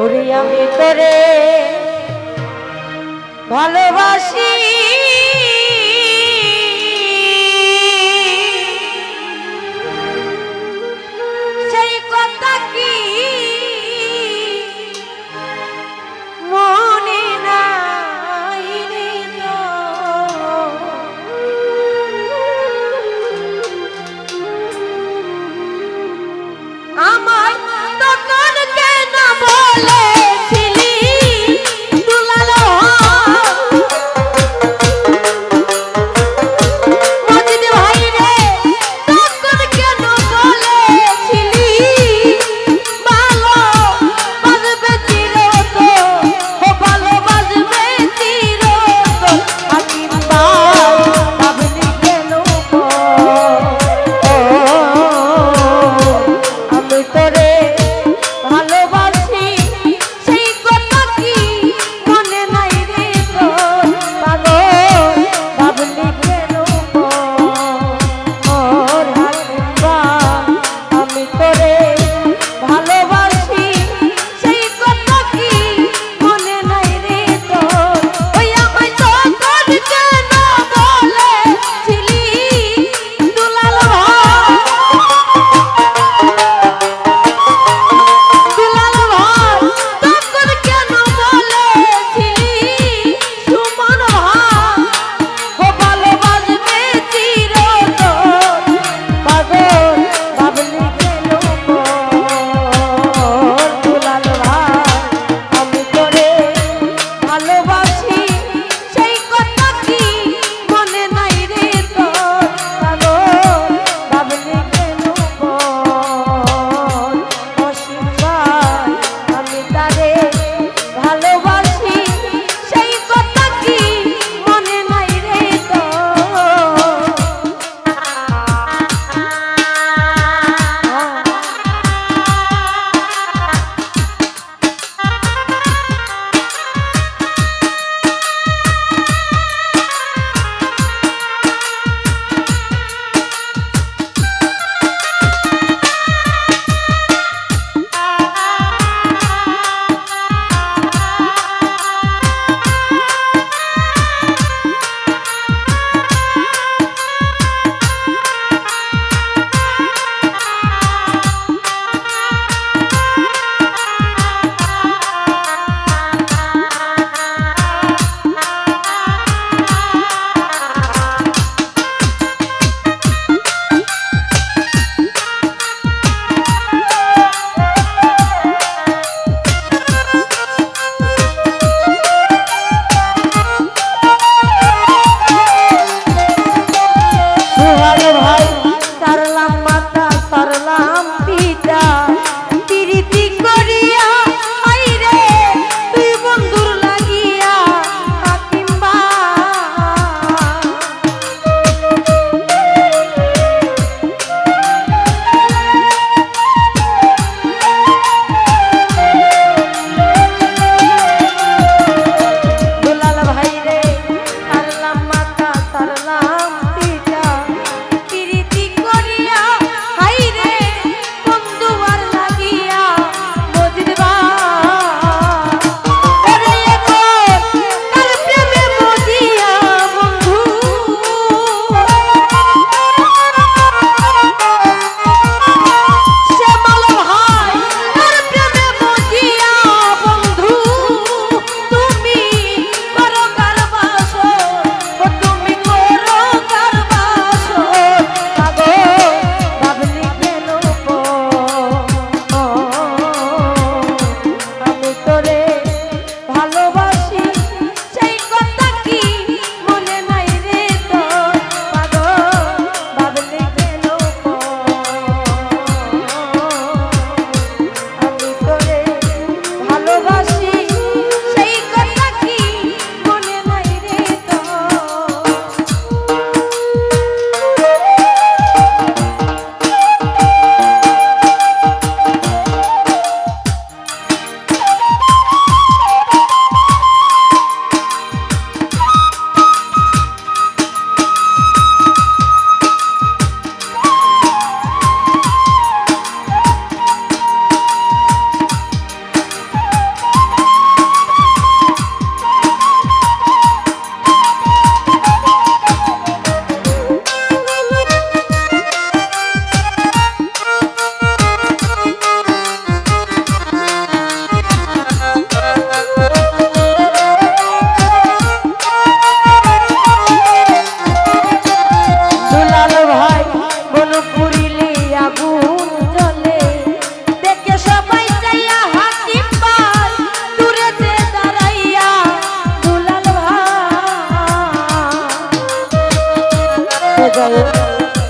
ওরে আমি তোরে ভালোবাসি।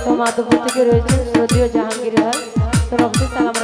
তো মাধবপুর থেকে রয়েছে শ্রদ্ধীয় জাহাঙ্গীর হয় তো রফিক সালাম